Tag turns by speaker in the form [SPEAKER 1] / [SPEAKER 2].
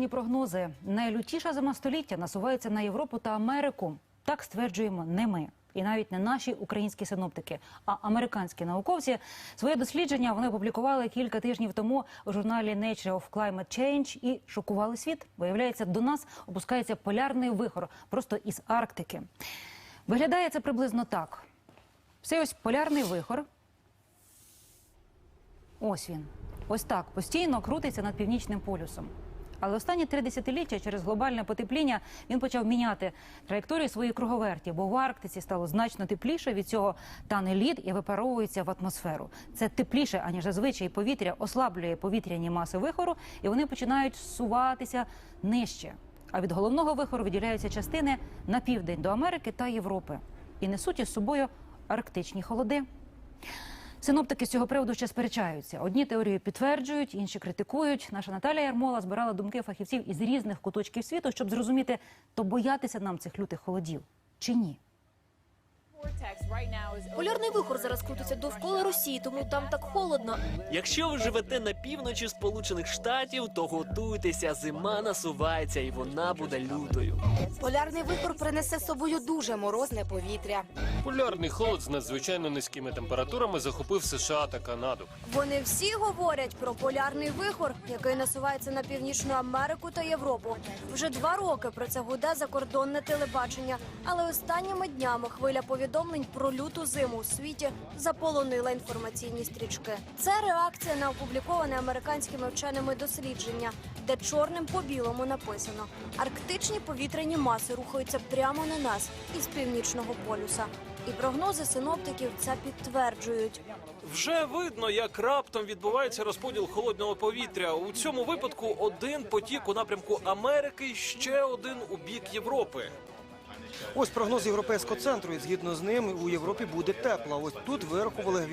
[SPEAKER 1] справжні прогнози. Найлютіша зима століття насувається на Європу та Америку. Так стверджуємо не ми. І навіть не наші українські синоптики, а американські науковці своє дослідження вони опублікували кілька тижнів тому у журналі Nature of Climate Change і шокували світ. Виявляється, до нас опускається полярний вихор просто із Арктики. Виглядає це приблизно так: все ось полярний вихор. Ось він. Ось так постійно крутиться над північним полюсом. Але останні три десятиліття через глобальне потепління він почав міняти траєкторію своєї круговерті, бо в Арктиці стало значно тепліше. Від цього тане лід і випаровується в атмосферу. Це тепліше, аніж зазвичай повітря ослаблює повітряні маси вихору, і вони починають суватися нижче. А від головного вихору виділяються частини на південь до Америки та Європи і несуть із собою арктичні холоди. Синоптики з цього приводу ще сперечаються. Одні теорію підтверджують, інші критикують. Наша Наталія Ярмола збирала думки фахівців із різних куточків світу, щоб зрозуміти, то боятися нам цих лютих холодів чи ні.
[SPEAKER 2] Полярний вихор зараз крутиться довкола Росії, тому там так холодно.
[SPEAKER 3] Якщо ви живете на півночі Сполучених Штатів, то готуйтеся, зима насувається і вона буде лютою.
[SPEAKER 4] Полярний вихор принесе з собою дуже морозне повітря.
[SPEAKER 5] Полярний холод з надзвичайно низькими температурами захопив США та Канаду.
[SPEAKER 2] Вони всі говорять про полярний вихор, який насувається на північну Америку та Європу. Вже два роки про це гуде закордонне телебачення. Але останніми днями хвиля повідомлень про люту зиму у світі заполонила інформаційні стрічки. Це реакція на опубліковане американськими вченими дослідження, де чорним по білому написано: арктичні повітряні маси рухаються прямо на нас із північного полюса. І прогнози синоптиків це підтверджують.
[SPEAKER 6] Вже видно, як раптом відбувається розподіл холодного повітря. У цьому випадку один потік у напрямку Америки, ще один у бік Європи.
[SPEAKER 7] Ось прогноз європейського центру. І згідно з ним у Європі буде тепло. Ось тут вирахували